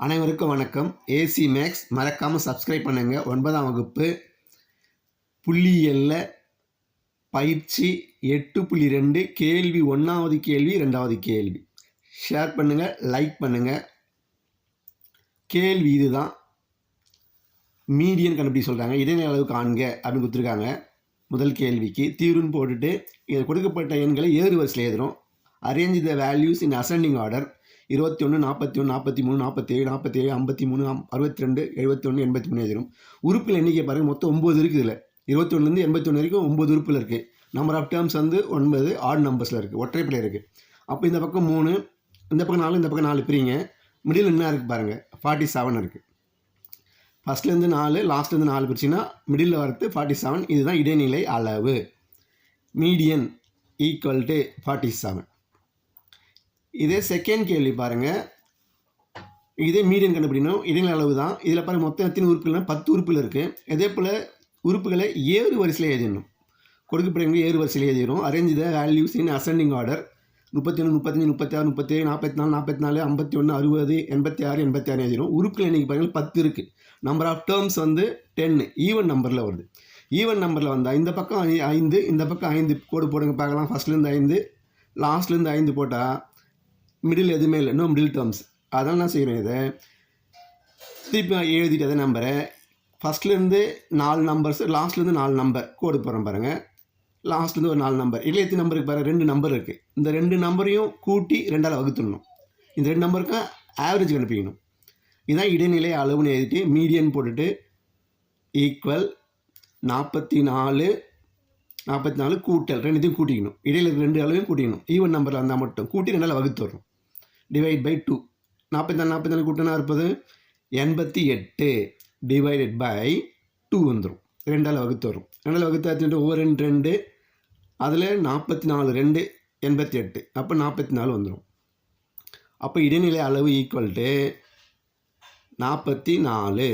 அனைவருக்கும் வணக்கம். AC maths மறக்காமல் சப்ஸ்கிரைப் பண்ணுங்கள் ஒன்பதாம் வகுப்பு. புள்ளியல்ல பயிற்சி எட்டு புள்ளி ரெண்டு கேள்வி ஒன்றாவது கேள்வி ரெண்டாவது கேள்வி. ஷேர் பண்ணுங்கள் லைக் பண்ணுங்கள் கேள்வி இதுதான். மீடியன் கண்டுபிடி சொல்கிறாங்க இடைநிலை அளவு காண்க அப்படின்னு கொடுத்துருக்காங்க. முதல் கேள்விக்கு தீர்வுன்னு போட்டுட்டு இதில் கொடுக்கப்பட்ட எண்களை ஏறு வரிசையில் எழுதுறோம் arrange the values in ascending order இருபத்தி ஒன்று நாற்பத்தி ஒன்று நாற்பத்தி மூணு நாற்பத்தேழு நாற்பத்தேழு ஐம்பத்தி மூணு அறுபத்தி ரெண்டு எழுபத்தி ஒன்று எண்பத்தி மூணு எழுதிரும். உறுப்பில் எண்ணிக்கை பாருங்கள் மொத்தம் ஒம்பது இருக்குது இதில். இருபத்தொன்னுலேருந்து எண்பத்தி ஒன்று வரைக்கும் ஒம்பது உறுப்பில் இருக்குது நம்பர் ஆஃப் டேர்ம்ஸ் வந்து ஒன்பது ஆட் நம்பர்ஸில் இருக்குது ஒற்றைப்படை இருக்குது அப்போ இந்த பக்கம் மூணு இந்த பக்கம் நாலு இந்த பக்கம் நாலு பிரிங்க. மிடில் என்ன இருக்குது பாருங்கள் ஃபார்ட்டி செவன் இருக்குது ஃபஸ்ட்லேருந்து நாலு லாஸ்ட்லேருந்து நாலு பிரிச்சுன்னா மிடில் வரத்து ஃபார்ட்டி செவன் இதுதான் இடைநிலை அளவு. Median equal to forty seven இதே செகண்ட் கேள்வி பாருங்கள் இதே மீடியம் கண்டுபிடிக்கணும். இடைநிலை அளவு தான் இதில் பாருங்கள் மொத்தம் எத்தனை உறுப்புகள்னா பத்து உறுப்புகள் இருக்குது இதே போல் உறுப்புகளை ஏறு வரிசையில் எழுதிடணும். கொடுக்கப்பட்ட ஏறு வரிசையில் எழுதிடும் arrange the values in ascending order முப்பத்தி ஒன்று முப்பத்தஞ்சு முப்பத்தி ஆறு முப்பத்தேழு நாற்பத்தி நாலு நாற்பத்தி நாலு ஐம்பத்தி ஒன்று அறுபது எண்பத்தி ஆறு எண்பத்தி ஆறு எழுதிடும் உறுப்புகள் இன்றைக்கி பாருங்கள் பத்து இருக்குது நம்பர் ஆஃப் டேர்ம்ஸ் வந்து டென்னு ஈவன் நம்பரில் வருது. ஈவன் நம்பரில் வந்தால் இந்த பக்கம் ஐ- ஐந்து இந்த பக்கம் ஐந்து. கோடு போடுங்க பார்க்கலாம். ஃபஸ்ட்லேருந்து ஐந்து லாஸ்ட்லேருந்து ஐந்து போட்டால் மிடில் எதுவுமே இல்லை. இன்னும் மிடில் டேர்ம்ஸ் அதெல்லாம் நான் செய்கிறேன் இதை. திருப்பி நான் எழுதிட்டு அதே நம்பரை ஃபஸ்ட்லேருந்து நாலு நம்பர்ஸ் லாஸ்ட்லேருந்து நாலு நம்பர் கோடு போகிறேன் பாருங்கள் லாஸ்ட்லேருந்து ஒரு நாலு நம்பர் இல்லை எத்தனை நம்பருக்கு பாருங்கள் ரெண்டு நம்பர் இருக்குது இந்த ரெண்டு நம்பரையும் கூட்டி ரெண்டால் வகுத்துடணும். இந்த ரெண்டு நம்பருக்கும் ஆவரேஜ் கண்டுபிடிக்கணும். இதுதான் இடைநிலை அளவுன்னு எழுதிட்டு மீடியன் போட்டுட்டு ஈக்குவல் நாற்பத்தி நாலு நாற்பத்தி நாலு கூட்டல் ரெண்டுத்தையும் கூட்டிக்கணும். இடையில ரெண்டு அளவையும் கூட்டிக்கணும். ஈவன் நம்பரில் இருந்தால் மட்டும். கூட்டி ரெண்டால் வகுத்து வரும் டிவைட் பை டூ நாற்பத்தி நாலு நாற்பத்தி நாலு கூட்டினா இருப்பது எண்பத்தி எட்டு. டிவைடட் பை டூ வந்துடும் ரெண்டால் வகுத்து வரும் ரெண்டால் வகுத்து ஆச்சுட்டு ஒவ்வொரு ரெண்டு ரெண்டு. அதில் நாற்பத்தி நாலு ரெண்டு எண்பத்தி எட்டு. அப்போ நாற்பத்தி நாலு வந்துடும் அப்போ இடைநிலை அளவு ஈக்குவல்ட்டு நாற்பத்தி நாலு.